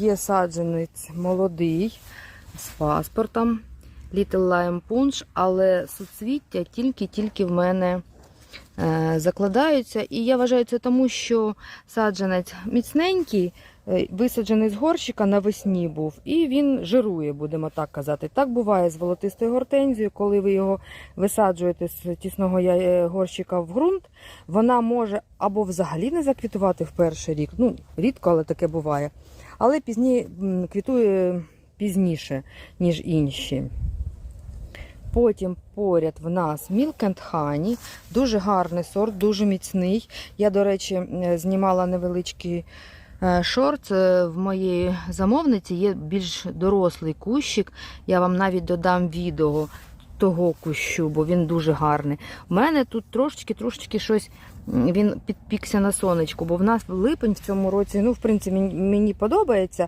Є саджанець молодий з паспортом Little Lime Punch, але суцвіття тільки-тільки в мене е, закладаються. І я вважаю це тому, що саджанець міцненький, висаджений з горщика навесні був, і він жирує, будемо так казати. Так буває з волотистою гортензією, коли ви його висаджуєте з тісного е, горщика в ґрунт, вона може або взагалі не заквітувати в перший рік. Ну, рідко, але таке буває. Але пізні, квітує пізніше, ніж інші. Потім поряд в нас Milk and Honey, дуже гарний сорт, дуже міцний. Я, до речі, е, знімала невеличкий е, шорт. Е, В моєї замовниці є більш дорослий кущик. Я вам навіть додам відео того кущу, бо він дуже гарний. У мене тут трошечки трошечки щось він підпікся на сонечку, бо в нас липень в цьому році, ну, в принципі, мені подобається.